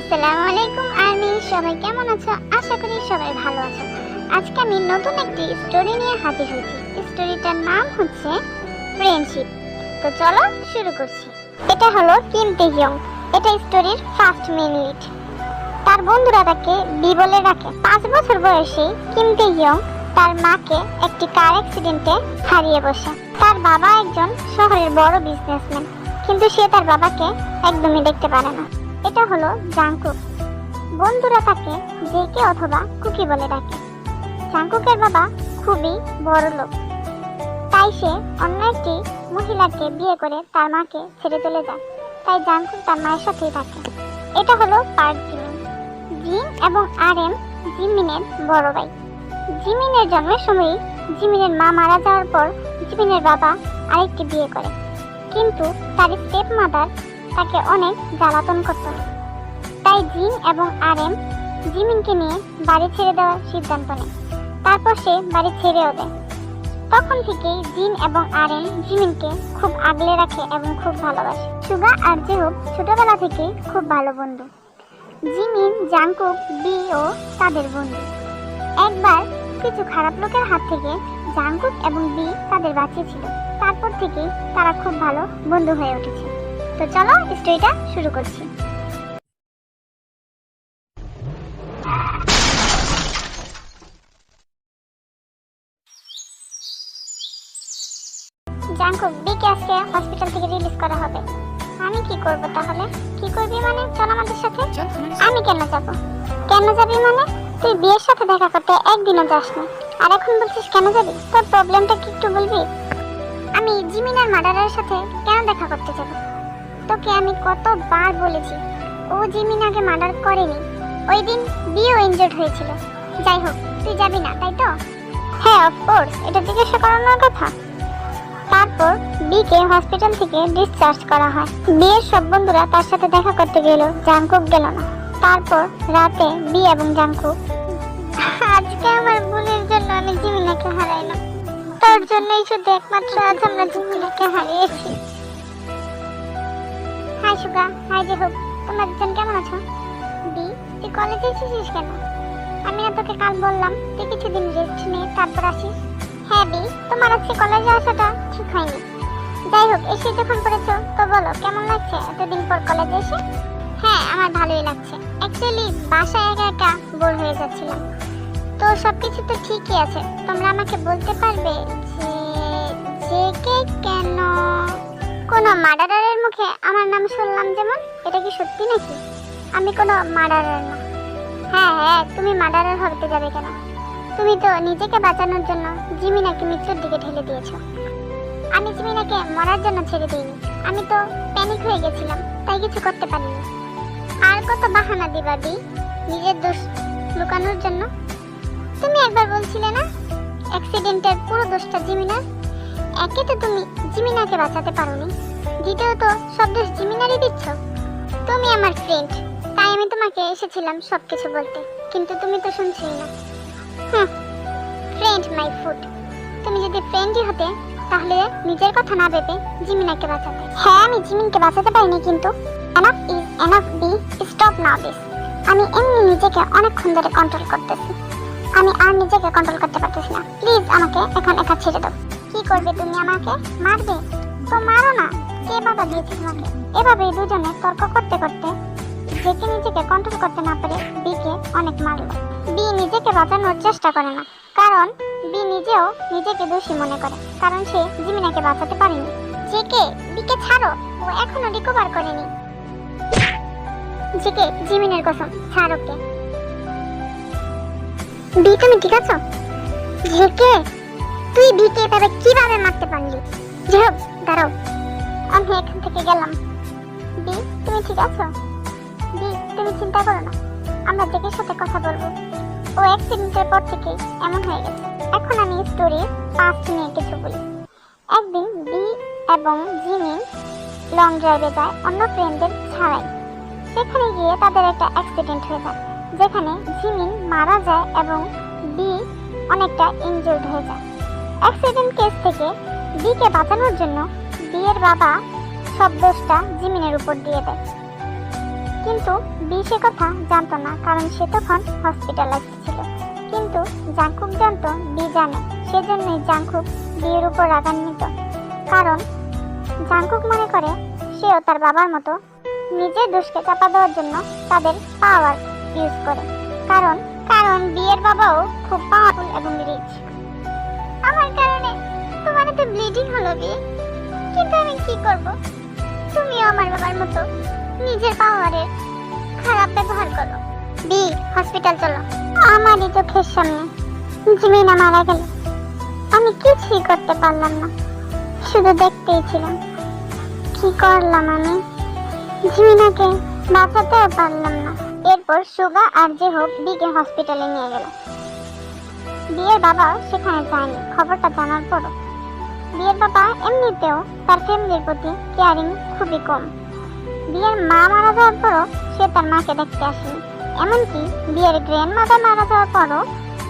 আসসালামু আলাইকুম আর্মি সবাই কেমন আছো? আশা করি সবাই ভালো আছো। আজকে আমি নতুন একটি স্টোরি নিয়ে হাজির হয়েছি। স্টোরিটার নাম হচ্ছে ফ্রেন্ডশিপ তো চলো শুরু করছি। এটা হলো কিম তেহিয়ং এটা স্টোরির ফার্স্ট মিনিট তার বন্ধুরা তাকে বি বলে রাখে পাঁচ বছর বয়সে কিম তেহিয়ং তার মাকে একটি কার অ্যাক্সিডেন্টে হারিয়ে বসে। তার বাবা একজন শহরের বড় বিজনেসম্যান কিন্তু সে তার বাবাকে একদমই দেখতে পারে না। এটা হলো জাংকুক। বন্ধুরা তাকে জেকে অথবা কুকি বলে ডাকে। জাংকুকের বাবা খুবই বড় লোক। তাই সে অন্য একটি মহিলাকে বিয়ে করে তার মাকে ছেড়ে চলে যায়। তাই জাংকুক তার মায়ের সাথেই থাকে। এটা হলো পার্ক জিমিন। জিন এবং আর এম জিমিনের বড় ভাই। জিমিনের জন্মের সময় জিমিনের মা মারা যাওয়ার পর জিমিনের বাবা আরেকটি বিয়ে করে। কিন্তু তার স্টেপ মাদার তাকে অনেক জ্বালাতন করত। তাই জিন এবং আর এম জিমিনকে নিয়ে বাড়ি ছেড়ে দেওয়ার সিদ্ধান্ত নেয়। তারপর সে বাড়ি ছেড়েও দেয়। তখন থেকেই জিন এবং আর এম জিমিনকে খুব আগলে রাখে এবং খুব ভালোবাসে। সুগা আর জেহুব ছোটবেলা থেকে খুব ভালো বন্ধু। জিমিন, জাংকুক, বি ও তাদের বন্ধু। একবার কিছু খারাপ লোকের হাত থেকে জাংকুক এবং বি তাদের বাঁচিয়েছিল। তারপর থেকে তারা খুব ভালো বন্ধু হয়ে উঠেছে। তো চলো স্টোরিটা শুরু করছি। জাংকুক বিকে আজকে হসপিটাল থেকে রিলিজ করা হবে। আমি কি করব তাহলে? কি করবি মানে? চল আমাদের সাথে। আমি কেন যাব? কেন যাবি মানে? তুই বিয়ের সাথে দেখা করতে একদিনও যাস না আর এখন বলছিস কেন যাবি? তোর প্রবলেমটা কি একটু বলবি? আমি জিমিনার মার্ডারের সাথে কেন দেখা করতে যাব? তোকে আমি কতবার বলেছি, ও জিমিনাকে মার্ডার করেনি। ওই দিন বিও ইনজয়ার্ড হয়েছিল। যাই হোক, তুই যাবি না, তাই তো? হ্যাঁ অফকোর্স এটা জিজ্ঞাসা করানোর কথা। তারপর বিকে হসপিটাল থেকে ডিসচার্জ করা হয়। বিয়ের সব বন্ধুরা তার সাথে দেখা করতে গেল, জাংকুক গেল না। তারপর রাতে বি এবং জাংকুক আজকে আমার বোনের জন্য আমি জিমিনাকে হারাইলাম। তোর জন্যই শুধু একমাত্র আজ আমরা জিমিনাকে হারিয়েছি। হাই সুগা, হাই যে হোক তোমরা দুজন কেমন আছো? বি, তুই কলেজে এসেছিস কেন? আমি না তোকে কাল বললাম, তুই কিছুদিন রেস্ট নে, তারপর আসিস। হ্যাঁ বি, তোমার আজকে কলেজে আসাটা ঠিক হয়নি। যাই হোক, এসে যখন পড়েছো, তো বলো, কেমন লাগছে এতদিন পর কলেজে এসে? হ্যাঁ আমার ভালোই লাগছে। অ্যাকচুয়ালি বাসায় একা একা বোর হয়ে যাচ্ছিলাম। তো সব কিছু তো ঠিকই আছে। তোমরা আমাকে বলতে পারবে যে যে কে কেন কোনো মার্ডারারের মুখে আমার নাম শুনলাম যেমন? এটা কি সত্যি নাকি? আমি কোনো মার্ডারার না। হ্যাঁ হ্যাঁ তুমি মার্ডারার হতে যাবে কেন? তুমি তো নিজেকে বাঁচানোর জন্য জিমিনাকে মৃত্যুর দিকে ঠেলে দিয়েছ। আমি জিমিনাকে মরার জন্য ছেড়ে দিইনি। আমি তো প্যানিক হয়ে গেছিলাম, তাই কিছু করতে পারিনি। আর কত বাহানা দিবা, দি? নিজের দোষ লুকানোর জন্য? তুমি একবার বলছিলে না অ্যাক্সিডেন্টের পুরো দোষটা জিমিনার একে তো তুমি জিমিনাকে বাঁচাতে পারোনি। দ্বিতীয়ত, সব দোষ জিমিনারই দিচ্ছ। তুমি আমার ফ্রেন্ড তাই আমি তোমাকে এসেছিলাম সব কিছু বলতে। কিন্তু তুমি তো শুনছিলে না। ফ্রেন্ড মাই ফুড তুমি যদি ফ্রেন্ডই হতে, তাহলে নিজের কথা না ভেবে জিমিনাকে বাঁচাতে। হ্যাঁ আমি জিমিনকে বাঁচাতে পারিনি, কিন্তু enough is enough V stop now this আমি এমনি নিজেকে অনেকক্ষণ ধরে কন্ট্রোল করতেছি। আমি আর নিজেকে কন্ট্রোল করতে পারতেছি না। প্লিজ আমাকে এখন একা ছেড়ে দাও। কি করবে তুমি আমাকে? মারবে? তো মারো না। কে বাধা দিয়েছে তোমাকে। এভাবেই দুজনে তর্ক করতে করতে যেকে নিজেকে কন্ট্রোল করতে না পারে বিকে অনেক মারলো। বি নিজেকে বাঁচানোর চেষ্টা করে না। কারণ বি নিজেও নিজেকে দোষী মনে করে। কারণ সে জিমিনাকে বাঁচাতে পারেনি। জেকে বিকে ছাড়ো। ও এখনও রিকভার করেনি। জেকে জিমিনের কসম। ছাড় ওকে। বি, তুমি ঠিক আছো? জেকে তুই বিকে তবে কীভাবে মারতে পারলি? যেহব দাঁড়াও। আমি এখান থেকে গেলাম। বি, তুমি ঠিক আছো? বি, তুমি চিন্তা করো না। আমরা জেকের সাথে কথা বলব। ও অ্যাক্সিডেন্টের পর থেকেই এমন হয়ে গেছে। এখন আমি স্টোরির পাস্ট নিয়ে কিছু বলি। একদিন বি এবং জিমিন লং ড্রাইভে যায় অন্য ফ্রেন্ডদের ছাড়াই। সেখানে গিয়ে তাদের একটা অ্যাক্সিডেন্ট হয়ে যায়। যেখানে জিমিন মারা যায় এবং বি অনেকটা ইনজুর্ড হয়ে যায়। অ্যাক্সিডেন্ট কেস থেকে বিকে বাঁচানোর জন্য বিয়ের বাবা সব দোষটা জিমিনের উপর দিয়ে দেয়। কিন্তু বি সে কথা জানতো না, কারণ সে তখন হসপিটালাইজড ছিল। কিন্তু জাংকুক জানতো বি জানে। সেজন্যই জাংকুক বিয়ের উপর রাগান্বিত। কারণ জাংকুক মনে করে সেও তার বাবার মতো নিজের দোষকে চাপা দেওয়ার জন্য তাদের পাওয়ার ইউজ করে। কারণ কারণ বিয়ের বাবাও খুব পাওয়ারফুল এবং রিচ আমার কারণে তোমার তো ব্লিডিং হলো বিয়ে। কিন্তু আমি কি করব? তুমিও আমার বাবার মতো নিজের পাওয়ারের খারাপ ব্যবহার করো। বি হসপিটাল চলো। আমারই চোখের সামনে জিমিনা মারা গেল। আমি কিছুই করতে পারলাম না। শুধু দেখতেই ছিলাম। কি করলাম আমি? জিমিনাকে বাঁচাতেও পারলাম না। এরপর সুগা আর যে হোক বিকে হসপিটালে নিয়ে গেল। বিয়ের বাবাও সেখানে যায়নি, খবরটা জানার পরও। বিয়ের বাবা এমনিতেও তার ফ্যামিলির প্রতি কেয়ারিং খুবই কম। বিয়ের মা মারা যাওয়ার পরও সে তার মাকে দেখতে আসেনি। এমনকি বিয়ের গ্র্যান্ড মাদার মারা যাওয়ার পরও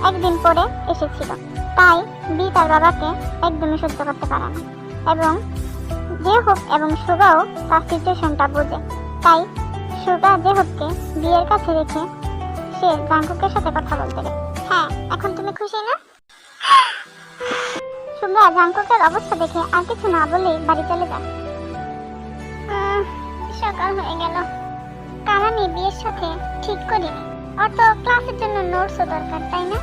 একদিন পরে এসেছিল। তাই বি তার বাবাকে একদমই সহ্য করতে পারে না। এবং যে হোক এবং সুগাও তার সিচুয়েশনটা বোঝে। তাই সুগা যে হোককে বিয়ের কাছে রেখে সে জাঙ্কুকের সাথে কথা বলতে হ্যাঁ এখন তুমি খুশি না? সুগা জাঙ্কুকের অবস্থা দেখে আর কিছু না বলেই বাড়ি চলে যায়। সকাল হয়ে গেল। আমি বিয়ের সাথে? ঠিক করিনি ওর তো ক্লাসের জন্য নোটসও দরকার, তাই না?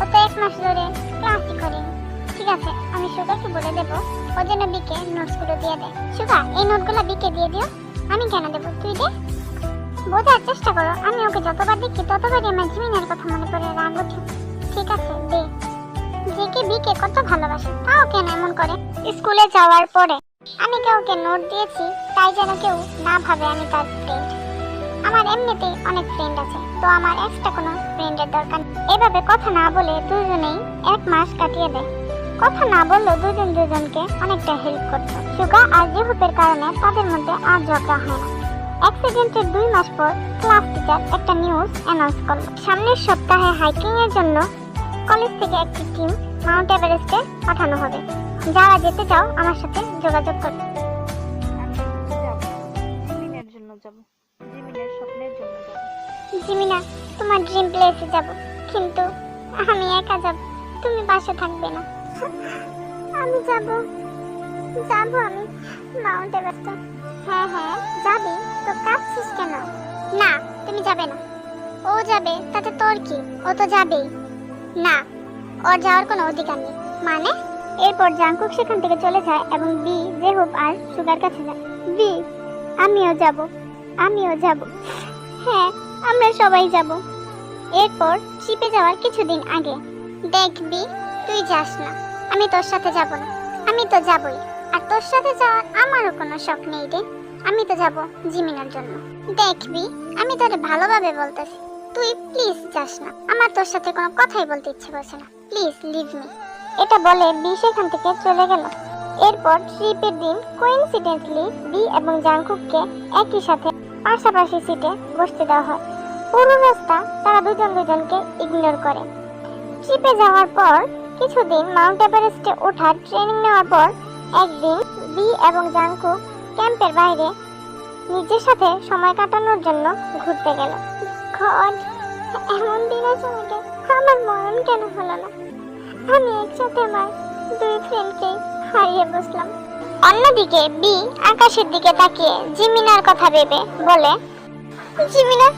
ও তো এক মাস ধরে ক্লাসই করেনি। ঠিক আছে, আমি সুগাকে বলে দেবো, ও যেন বিকে নোটসগুলো দিয়ে দেয়। সুগা, এই নোটগুলো বিকে দিয়ে দিও। আমি কেন দেবো তুই দে। বোঝার চেষ্টা করো, আমি ওকে যতবার দেখি ততবারই আমার জিমিনের কথা মনে পড়ে রাগ ওঠে ঠিক আছে, দে। জেকে বিকে কত ভালোবাসে, তাও কেন এমন করে? স্কুলে যাওয়ার পরে আমি কাউকে নোট দিয়েছি, তাই যেন কেউ না ভাবে আমি তার ফ্রেন্ড আমার এমনিতেই অনেক ফ্রেন্ড আছে, তো আমার এক্সট্রা কোনো ফ্রেন্ডের দরকার। এভাবে কথা না বলে দুজনেই এক মাস কাটিয়ে দেয়। কথা না বললেও দুজন দুজনকে অনেকটা হেল্প করতো। সুগা আর জেহুপের কারণে তাদের মধ্যে আর ঝগড়া হয় না। অ্যাক্সিডেন্টের দুই মাস পর ক্লাস টিচার একটা নিউজ অ্যানাউন্স করল। সামনের সপ্তাহে হাইকিং এর জন্য কলেজ থেকে একটি টিম মাউন্ট এভারেস্টে পাঠানো হবে। যারা যেতে চাও আমার সাথে যোগাযোগ করো। জিমিনা তোমার ড্রিম প্লেসে যাব। কিন্তু আমি একা যাব। তুমি পাশে থাকবে না। আমি যাব। যাব আমি মাউন্ট এভারেস্টে হ্যাঁ হ্যাঁ যাবি? তো কাঁদছিস কেন? না, তুমি যাবে না। ও যাবে, তাতে তোর কি? ও তো যাবেই। না, ওর যাওয়ার কোনো অধিকার নেই। মানে? এরপর জাংকুক সেখান থেকে চলে যায় এবং বি জেহুপ আর সুগার কাছে যায়। বি আমিও যাব। আমিও যাব। হ্যাঁ আমরা সবাই যাব। এরপর শিপে যাওয়ার কিছুদিন আগে। দেখবি তুই যাস না। আমি তোর সাথে যাব না। আমি তো যাবই। আর তোর সাথে যাওয়ার আমারও কোনো শখ নেই রে। আমি তো যাব জিমিনার জন্য। দেখবি, আমি তোরে ভালোভাবে বলতেছি। তুই প্লিজ যাস না। আমার তোর সাথে কোনো কথাই বলতে ইচ্ছে করছে না। Please leave me. এটা বলে বি সেখান থেকে চলে গেল। এরপর ট্রিপের দিন কোইন্সিডেন্টলি বি এবং জাংকুককে একই সাথে পাশাপাশি সিটে বসতে দেওয়া হয়। পুরো রাস্তা তারা দুজন দুজনকে ইগনোর করে। ট্রিপে যাওয়ার পর কিছুদিন মাউন্ট এভারেস্টে ওঠার ট্রেনিং নেওয়ার পর একদিন বি এবং জাংকুক ক্যাম্পের বাইরে নিজের সাথে সময় কাটানোর জন্য ঘুরতে গেল। গড, এমন দিন আছে আমার মরণ কেন হলো না? আমি একসাথে আমার দুই ফ্রেন্ডকে হারিয়ে বসলাম। অন্যদিকে বি আকাশের দিকে তাকিয়ে জিমিনার কথা ভেবে বলে জিমিনা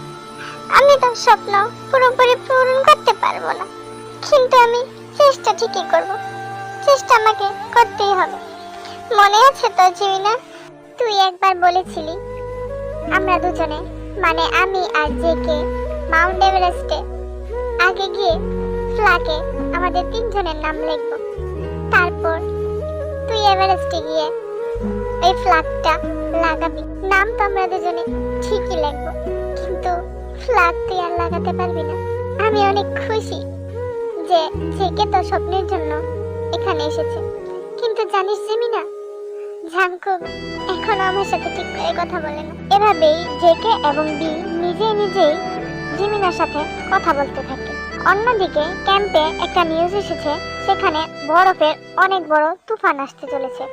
আমি তো স্বপ্ন পুরোপুরি পূরণ করতে পারব না। কিন্তু আমি চেষ্টা ঠিকই করব। চেষ্টা আমাকে করতেই হবে। মনে আছে তো, জিমিনা? তুই একবার বলেছিলি, আমরা দুজনে মানে আমি আর জেকে, মাউন্ট এভারেস্টে, আগে গিয়ে ফ্ল্যাগে আমাদের তিনজনের নাম লিখব। তারপর তুই এভারেস্টে গিয়ে এই ফ্ল্যাগটা লাগাবি। নাম তো আমরা দুজনে ঠিকই লিখব, কিন্তু ফ্ল্যাগ তুই আর লাগাতে পারবি না। আমি অনেক খুশি। যে জেকে তো স্বপ্নের জন্য এখানে এসেছে। কিন্তু জানিস জিমিনা ঝাঙ্কুক এখনও আমার সাথে ঠিক করে কথা বলে না। এভাবেই জেকে এবং বি নিজে নিজেই জিমিনার সাথে কথা বলতে থাকে। অন্যদিকে ক্যাম্পে একটা নিউজ এসেছে, সেখানে বরফের অনেক বড় তুফান আসতে চলেছে।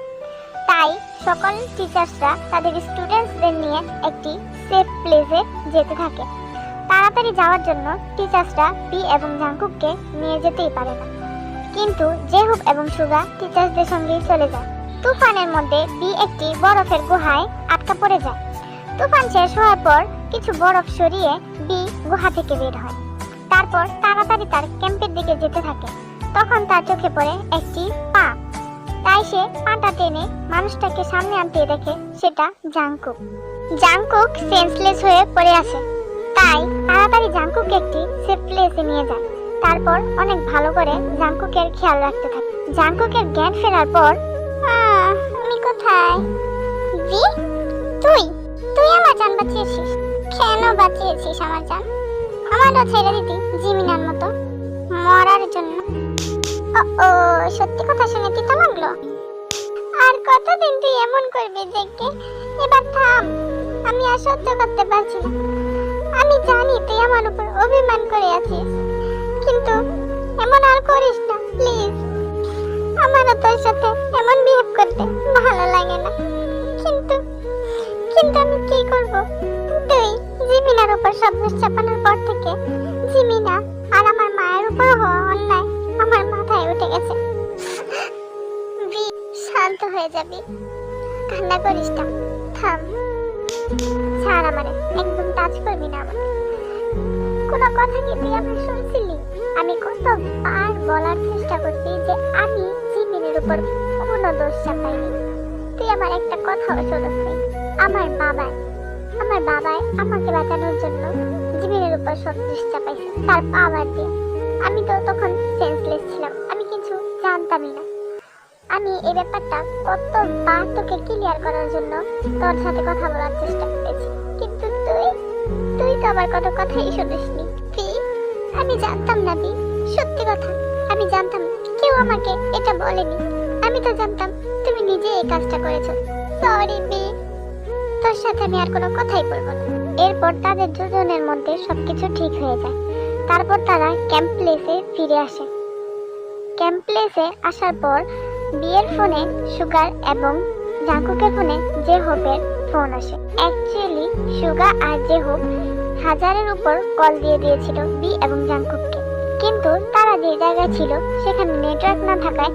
তাই সকল টিচার্সরা তাদের স্টুডেন্টসদের নিয়ে একটি সেফ প্লেসে যেতে থাকে। তাড়াতাড়ি যাওয়ার জন্য টিচার্সরা বি এবং জাঙ্কুককে নিয়ে যেতেই পারে না। কিন্তু জেহুব এবং সুগা টিচার্সদের সঙ্গেই চলে যায়। তুফানের মধ্যে বি একটি বরফের গুহায় আটকা পড়ে যায়। তুফান শেষ হওয়ার পর কিছু বরফ সরিয়ে বি গুহা থেকে বের হয়। তারপর তাড়াতাড়ি তার ক্যাম্পের দিকে যেতে থাকে। তখন তার চোখে পড়ে একটি পা। তাই সে পাটা টেনে মানুষটাকে সামনে আনতে দেখে সেটা জাংকুক জাংকুক সেন্সলেস হয়ে পড়ে আছে। তাই তাড়াতাড়ি জাংকুককে একটি সেফ প্লেসে নিয়ে যায়। তারপর অনেক ভালো করে জাংকুকের খেয়াল রাখতে থাকে। জাংকুকের জ্ঞান ফেরার পর আমি কোথায়? জি, তুই তুই আমার জান বাঁচিয়েছিস। কেন বাঁচিয়েছিস আমার জান? আমারও ছেড়ে দিতি, জিমিনার মতো মরার জন্য। ও সত্যি কথা শুনে তিতা লাগল? আর কতদিন তুই এমন করবি জেগে এবার থাম, আমি আর সহ্য করতে পারছি না। আমি জানি তুই আমার উপর অভিমান করে আছিস কিন্তু এমন আর করিস না প্লিজ। আমারও তোর সাথে এমন বিহেভ করতে ভালো লাগে না। কিন্তু কিন্তু আমি কি করব? তুই জিমিনার উপর সব দোষ চাপানোর পর থেকে জিমিনা আর আমার মায়ের উপর হওয়া অন্যায় আমার মাথায় উঠে গেছে। বি, শান্ত হয়ে যাবি। কান্না করিস না। থাম। ছাড় আমারে একদম না। কোনো কথা কি তুই আমার শুনছিলি? আমি কতবার বলার চেষ্টা করছি যে আমি জিমিনের উপর কোনো দোষ চাপাইনি। তুই আমার একটা কথাও শোনস নাই আমার বাবাই আমার বাবাই আমাকে বাঁচানোর জন্য জিমিনের উপর সব দোষ চাপাইছে। তার পাওয়ার দিয়ে। আমি তো তখন সেন্সলেস ছিলাম। আমি কিছু জানতামই না। আমি এই ব্যাপারটা কতবার তোকে ক্লিয়ার করার জন্য তোর সাথে কথা বলার চেষ্টা করেছি। তো আবার কত কথাই শুনিসনি। পি আমি জানতাম না পি সত্যি কথা, আমি জানতাম কেউ আমাকে এটা বলেনি। আমি তো জানতাম তুমি নিজে এই কাজটা করেছ। Sorry V. তোর সাথে আমি আর কোনো কথাই বলব না। এরপর তাদের দুজনের মধ্যে সবকিছু ঠিক হয়ে যায়। তারপর তারা ক্যাম্প প্লেসে ফিরে আসে। ক্যাম্প প্লেসে আসার পর বিয়ের ফোনে সুগার এবং জাঙ্কুকের ফোনে যে হোপের ফোন আসে। অ্যাকচুয়ালি সুগা আর যে হোপ হাজারের উপর কল দিয়ে দিয়েছিল বি এবং জাঙ্কুককে। কিন্তু তারা যে জায়গায় ছিল, সেখানে নেটওয়ার্ক না থাকায়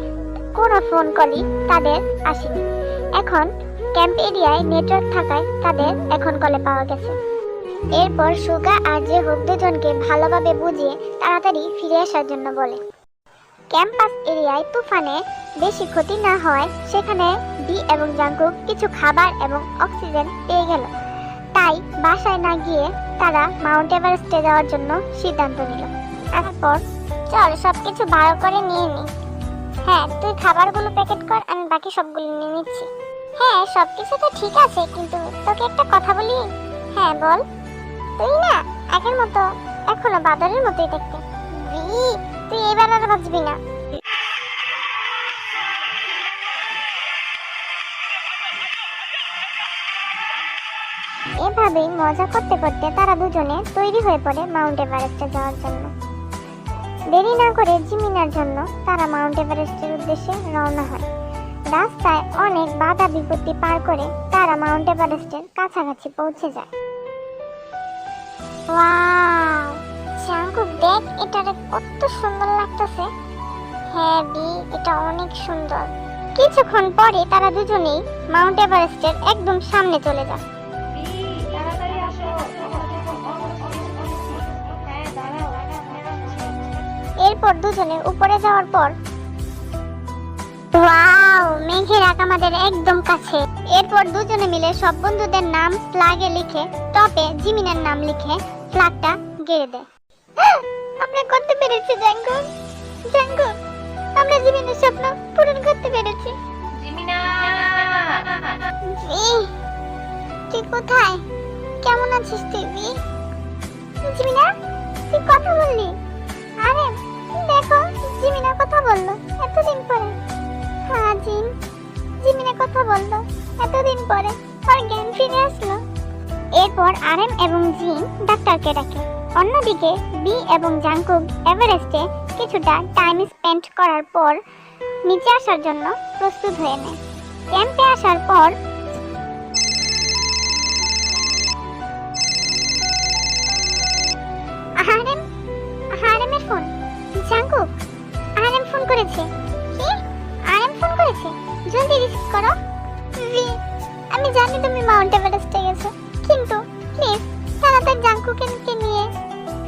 কোনো ফোন কলই তাদের আসেনি। এখন ক্যাম্প এরিয়ায় নেটওয়ার্ক থাকায় তাদের এখন কলে পাওয়া গেছে। এরপর সুগা আর যে হোক দুজনকে ভালোভাবে বুঝিয়ে তাড়াতাড়ি ফিরে আসার জন্য বলে, ক্যাম্পাস এরিয়ায় তুফানে বেশি ক্ষতি না হওয়ায় সেখানে বি এবং জাঙ্কুক কিছু খাবার এবং অক্সিজেন পেয়ে গেল। তাই বাসায় না গিয়ে তারা মাউন্ট এভারেস্টে যাওয়ার জন্য সিদ্ধান্ত নিল। তারপর চল সব কিছু ভালো করে নিয়ে নি। হ্যাঁ তুই খাবারগুলো প্যাকেট কর, আমি বাকি সবগুলো নিয়ে নিচ্ছি। হ্যাঁ সব কিছু তো ঠিক আছে, কিন্তু তোকে একটা কথা বলি। হ্যাঁ বল। তুই না, আগের মতো, এখনও বাদরের মতোই দেখতে। তুই এবার আর বাঁচবি না। এভাবেই মজা করতে করতে তারা দুজনে তৈরি হয়ে পড়ে মাউন্ট এভারেস্টে যাওয়ার জন্য। দেরি না করে জিমিনার জন্য তারা মাউন্ট এভারেস্টের উদ্দেশ্যে রওনা হয়। রাস্তায় অনেক বাধা বিপত্তি পার করে তারা মাউন্ট এভারেস্টের কাছাকাছি পৌঁছে যায়। ওয়াও! জাঙ্কুক, দেখ, এটারে কত সুন্দর লাগতেছে। হ্যাঁ বি, এটা অনেক সুন্দর। কিছুক্ষণ পরে তারা দুজনেই মাউন্ট এভারেস্টের একদম সামনে চলে যায়। এরপর দুজনে উপরে যাওয়ার পর। ওয়াও মেঘের আঁক আমাদের একদম কাছে। এরপর দুজনে মিলে সব বন্ধুদের নাম ফ্ল্যাগে লিখে টপে জিমিনের নাম লিখে ফ্ল্যাগটা গেড়ে দেয়। আমরা করতে পেরেছি জাঙ্গু জাঙ্গু আমরা জিমিনের স্বপ্ন পূরণ করতে পেরেছি। জিমিনা! তুই কোথায়? কেমন আছিস তুই জিমিনা তুই কথা বললি। আরে দেখো, জিমিনা কথা বলল এতদিন পরে। হ্যাঁ জিম, জিমিনা কথা বলল এতদিন পরে। ওর জ্ঞান ফিরে আসলো। এরপর আরএম এবং জিন ডাক্তারকে ডাকে। অন্যদিকে বি এবং জাংকুক এভারেস্টে কিছুটা টাইম স্পেন্ড করার পর নিচে আসার জন্য প্রস্তুত হয়ে নেয়। ক্যাম্পে আসার পর জাঙ্কুক আহারেম ফোন করেছে। কি? আহারেম ফোন করেছে? জলদি রিসিভ করো। ভি আমি জানি তুমি মাউন্ট এভারেস্টে গেছো। কিন্তু প্লিজ, তাড়াতাড়ি জাঙ্কুকে নিয়ে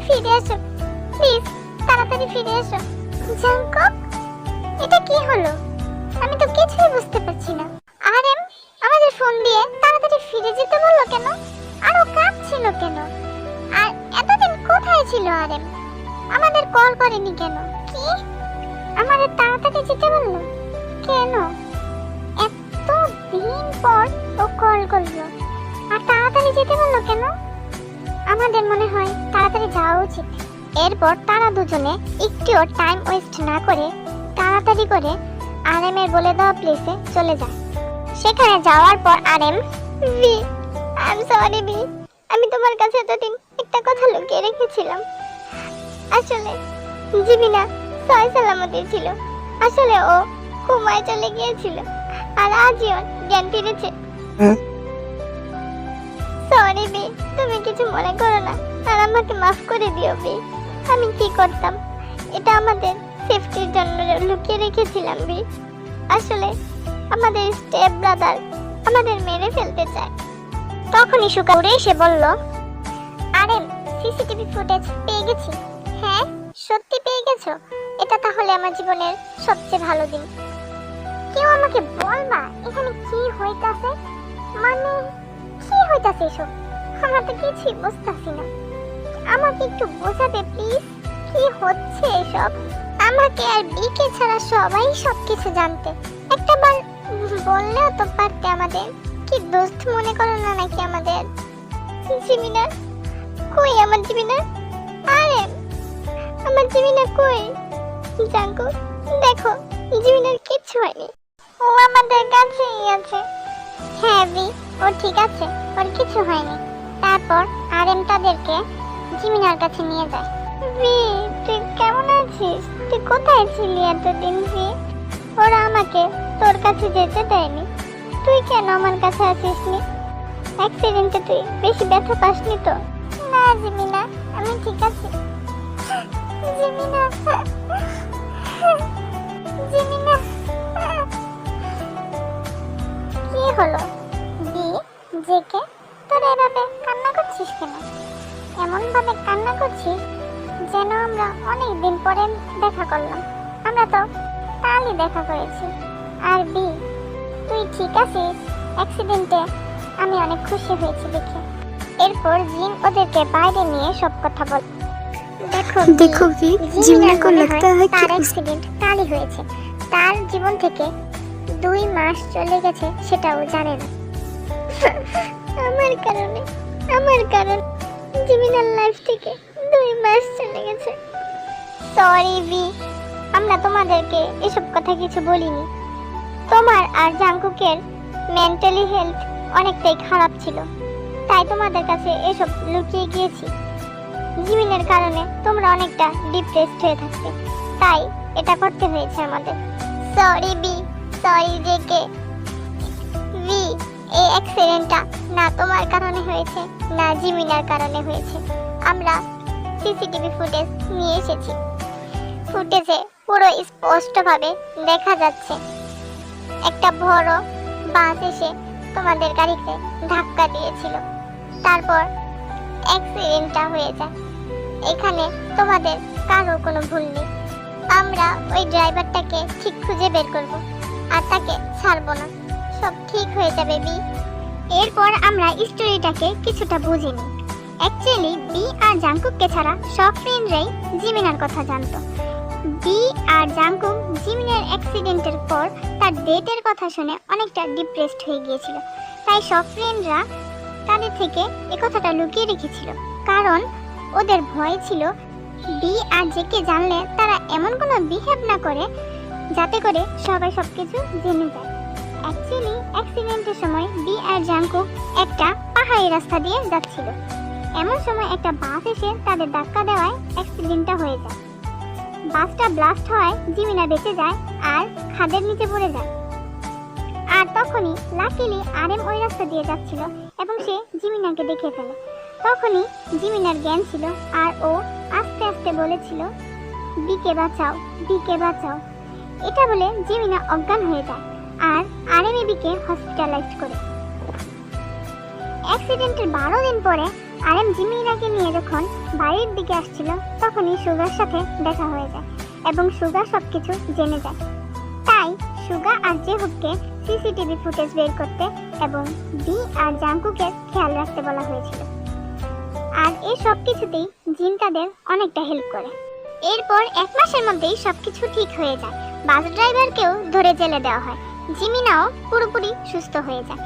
ফিরে এসো। প্লিজ, তাড়াতাড়ি ফিরে এসো। জাঙ্কুক, এটা কি হলো? আমি তো কিছুই বুঝতে পারছি না। আরেম আমাদের ফোন দিয়ে তাড়াতাড়ি ফিরে যেতে বলল কেন? আর ও কাঁদছিল কেন? আর এতদিন কোথায় ছিল আরেম আমাদের কল করেনি কেন? কি? আমাদের তাড়াতাড়ি যেতে বলল? কেন? এত দিন পর ও কল করল। আর তাড়াতাড়ি যেতে বলল কেন? আমাদের মনে হয় তাড়াতাড়ি যাওয়া উচিত। এরপর তারা দুজনে একটিও টাইম ওয়েস্ট না করে তাড়াতাড়ি করে আরএমের বলে দেওয়া প্লেসে চলে যায়। সেখানে যাওয়ার পর RM V I am sorry V, আমি তোমার কাছে এতদিন একটা কথা লুকিয়ে রেখেছিলাম। আসলে জিবিনা সয় সালামতি ছিল। আসলে ও ঘুমায় চলে গিয়েছিল আর ওর জ্ঞান ফিরেছে। সরি বি তুমি কিছু মনে করো না। আর আমাকে মাফ করে দিও বি। আমি কি করতাম? এটা আমাদের সেফটির জন্য লুকিয়ে রেখেছিলাম বি। আসলে আমাদের স্টেপ ব্রাদার আমাদের মেরে ফেলতে চায়। তখনই সুকা উড়ে এসে বলল আরে সিসিটিভি ফুটেজ পেয়ে গেছি। হ্যাঁ পেয়ে এটা তাহলে আমার জীবনের সবচেয়ে ভালো দিন। কেউ আমাকে বল বলবা এখানে কি হইতাছে? মানে কি হইতাছে এসব? আমার তো কিছুই বুঝতাছি না। আমাকে একটু বোঝাতে প্লিজ কি হচ্ছে এসব? আমাকে আর বিকে ছাড়া সবাই সবকিছু জানতে। একটা বার বললেও তো পারতে আমাদের। কি দোস্ত মনে করো না নাকি আমাদের? জিমিনার? কই আমার জিমিনার? আরে আমার জিমিনার কই? জাঙ্কু দেখো জিমিনার কিচ্ছু হয়নি। ও আমাদের কাছেই আছে হ্যাঁ বি ও ঠিক আছে, ওর কিছু হয়নি। তারপর আরএম তাদেরকে জিমিনার কাছে নিয়ে যায়। বি তুই কেমন আছিস? তুই কোথায় ছিলি এতদিন বি ওরা আমাকে তোর কাছে যেতে দেয়নি। তুই কেন আমার কাছে আসিস নি অ্যাক্সিডেন্টে তুই বেশি ব্যথা পাসনি তো? না, জিমিনা, আমি ঠিক আছি। জিমিনা। কি হলো? বি, জেকে, তোর এভাবে কান্না করছিস কেন? এমন ভাবে কান্না করছিস যেন আমরা অনেক দিন পরে দেখা করলাম। আমরা তো কালই দেখা করেছি। আর বি, তুই ঠিক আছিস? অ্যাক্সিডেন্টে আমি অনেক খুশি হয়েছি দেখে। এরপর জিন ওদেরকে বাইরে নিয়ে সব কথা বল। देखो भी জিমিনের जिमना को মনে लगता হয় है তার कि उस অ্যাক্সিডেন্ট কালই হয়েছে তার জীবন থেকে দুই মাস চলে গেছে সেটাও জানে না আমার কারণে আমার কারণ জিমিনার লাইফ থেকে দুই মাস চলে গেছে সরি বি আমরা তোমাদেরকে এসব কথা কিছু বলিনি তোমার আর জাঙ্কুকের মেন্টালি হেলথ অনেকটাই খারাপ ছিল তাই তোমাদের কাছে এসব লুকিয়ে গিয়েছি জিমিনের কারণে তোমরা অনেকটা ডিপ্রেসড হয়ে থাকতে তাই এটা করতে হয়েছে আমাদের। Sorry V sorry JK V এই অ্যাক্সিডেন্টটা না তোমার কারণে হয়েছে, না জিমিনার কারণে হয়েছে। আমরা সিসিটিভি ফুটেজ নিয়ে এসেছি। ফুটেজে পুরো স্পষ্টভাবে দেখা যাচ্ছে। একটা বড় বাস এসে তোমাদের গাড়িতে ধাক্কা দিয়েছিল। তারপর অ্যাক্সিডেন্টটা হয়ে যায়। এখানে তোমাদের কারোর কোনো ভুল নেই। আমরা ওই ড্রাইভারটাকে ঠিক খুঁজে বের করব আর তাকে ছাড়বো না। সব ঠিক হয়ে যাবে, বি। এরপর আমরা স্টোরিটাকে কিছুটা বুঝে নিই। অ্যাকচুয়ালি বি আর জাংকুককে ছাড়া সব ফ্রেন্ডরাই জিমিনার কথা জানতো। বি আর জাংকুক জিমিনের অ্যাক্সিডেন্টের পর তার ডেটের কথা শুনে অনেকটা ডিপ্রেসড হয়ে গিয়েছিল। তাই সব ফ্রেন্ডরা তাদের থেকে এ কথাটা লুকিয়ে রেখেছিল। কারণ ওদের ভয় ছিল। বি আর জেকে জানলে তারা এমন কোনো বিহেভ না করে, যাতে করে সবাই সব কিছু জেনে যায়। অ্যাকচুয়ালি অ্যাক্সিডেন্টের সময় বি আর জাংকুক একটা পাহাড়ি রাস্তা দিয়ে যাচ্ছিল। এমন সময় একটা বাস এসে তাদের ধাক্কা দেওয়ায় অ্যাক্সিডেন্টটা হয়ে যায়। বাসটা ব্লাস্ট হওয়ায় জিমিনা বেঁচে যায় আর খাদের নিচে পড়ে যায়। আর তখনই লাকিলি আরেম ওই রাস্তা দিয়ে যাচ্ছিল এবং সে জিমিনাকে দেখে ফেলে। তখনই জিমিনার জ্ঞান ছিল আর ও আস্তে আস্তে বলেছিল, বিকে বাঁচাও বিকে বাঁচাও। এটা বলে জিমিনা অজ্ঞান হয়ে যায় আর আরেম বিকে হসপিটালাইজড করে। অ্যাক্সিডেন্টের বারো দিন পরে আরেম জিমিনাকে নিয়ে যখন বাড়ির দিকে আসছিল, তখনই সুগার সাথে দেখা হয়ে যায় এবং সুগা সবকিছু জেনে যায়। তাই সুগা আর জেহুবকে সিসিটিভি ফুটেজ বের করতে এবং বি আর জাঙ্কুকে খেয়াল রাখতে বলা হয়েছিল। আর এই সব কিছুতেই জিন তাদের অনেকটা হেল্প করে। এরপর এক মাসের মধ্যেই সবকিছু ঠিক হয়ে যায়। বাস ড্রাইভারকেও ধরে জেলে দেওয়া হয়। জিমিনাও পুরোপুরি সুস্থ হয়ে যায়।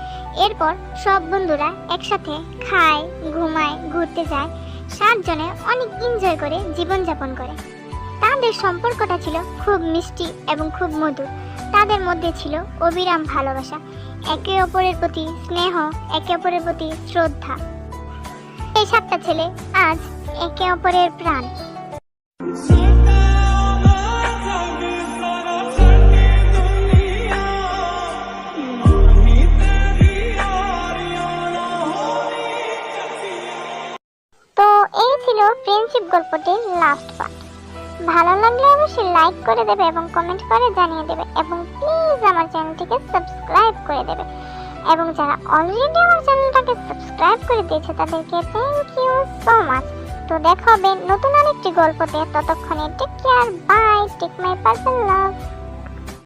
এরপর সব বন্ধুরা একসাথে খায়, ঘুমায়, ঘুরতে যায়। সাতজনে অনেক এনজয় করে জীবনযাপন করে। তাদের সম্পর্কটা ছিল খুব মিষ্টি এবং খুব মধুর। তাদের মধ্যে ছিল অবিরাম ভালোবাসা। একে অপরের প্রতি স্নেহ, একে অপরের প্রতি শ্রদ্ধা। এই সাতটা ছেলে, আজ একে অপরের প্রাণ। তো এই ছিল ফ্রেন্ডশিপ গল্পটির লাস্ট পার্ট ভালো লাগলে অবশ্যই লাইক করে দেবে এবং কমেন্ট করে জানিয়ে দেবে এবং প্লিজ আমার চ্যানেলটিকে সাবস্ক্রাইব করে দেবে। এবং যারা অলরেডি আমার চ্যানেলটাকে সাবস্ক্রাইব করে দিয়েছে, তাদেরকে থ্যাংক ইউ সো মাচ তো দেখা হবে নতুন আরেকটি গল্পতে, ততক্ষণে take care bye take my personal love